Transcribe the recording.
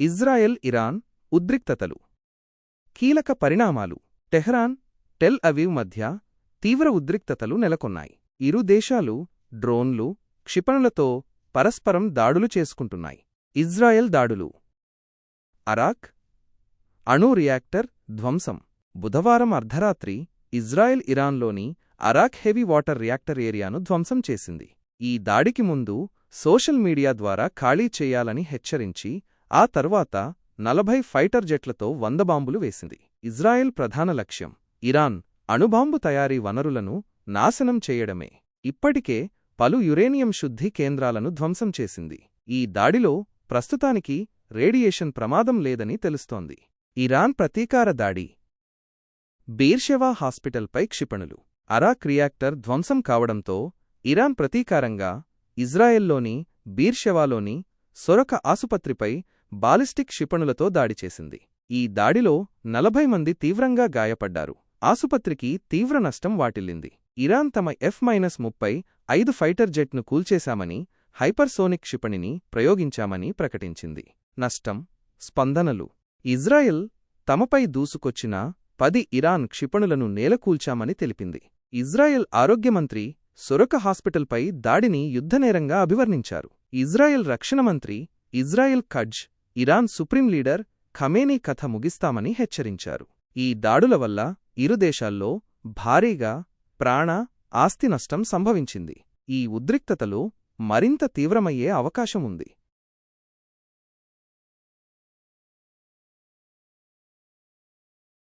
Israel Iran ఉద్రిక్తతలు. కీలక పరిణామాలు. టెహ్రాన్ టెల్ అవీవ్ మధ్య తీవ్ర ఉద్రిక్తతలు నెలకొన్నాయి. ఇరు దేశాలు డ్రోన్లు క్షిపణులతో పరస్పరం దాడులు చేసుకుంటున్నాయి. ఇజ్రాయెల్ దాడులు. అరాక్ అణు రియాక్టర్ ధ్వంసం. బుధవారం అర్ధరాత్రి ఇజ్రాయెల్ ఇరాన్లోని అరాక్ హెవీ వాటర్ రియాక్టర్ ఏరియాను ధ్వంసం చేసింది. ఈ దాడికి ముందు సోషల్ మీడియా ద్వారా ఖాళీ చేయాలని హెచ్చరించి ఆ తర్వాత నలభై ఫైటర్ జెట్లతో వంద బాంబులు వేసింది. ఇజ్రాయెల్ ప్రధాన లక్ష్యం ఇరాన్ అణుబాంబు తయారీ వనరులను నాశనం చేయడమే. ఇప్పటికే పలు యురేనియం శుద్ధి కేంద్రాలను ధ్వంసం చేసింది. ఈ దాడిలో ప్రస్తుతానికి రేడియేషన్ ప్రమాదం లేదని తెలుస్తోంది. ఇరాన్ ప్రతీకార దాడి. బీర్షెవా హాస్పిటల్పై క్షిపణులు. అరాక్ రియాక్టర్ ధ్వంసం కావడంతో ఇరాన్ ప్రతీకారంగా ఇజ్రాయెల్లోని బీర్షెవాలోని సొరక ఆసుపత్రిపై బాలిస్టిక్ క్షిపణులతో దాడి చేసింది. ఈ దాడిలో నలభై మంది తీవ్రంగా గాయపడ్డారు. ఆసుపత్రికి తీవ్ర నష్టం వాటిల్లింది. ఇరాన్ తమ ఎఫ్ మైనస్ ముప్పై ఐదు ఫైటర్ జెట్ను కూల్చేశామని హైపర్సోనిక్ క్షిపణిని ప్రయోగించామని ప్రకటించింది. నష్టం స్పందనలు. ఇజ్రాయెల్ తమపై దూసుకొచ్చిన పది ఇరాన్ క్షిపణులను నేలకూల్చామని తెలిపింది. ఇజ్రాయెల్ ఆరోగ్యమంత్రి సొరక హాస్పిటల్పై దాడిని యుద్ధనేరంగా అభివర్ణించారు. ఇజ్రాయెల్ రక్షణ మంత్రి Israel Katz Iran supreme leader Khamenei కథ ముగిస్తామని హెచ్చరించారు. ఈ దాడుల వల్ల ఇరు దేశాల్లో భారీగా ప్రాణ ఆస్తి నష్టం సంభవించింది. ఈ ఉద్రిక్తతలు మరింత తీవ్రమయ్యే అవకాశం ఉంది.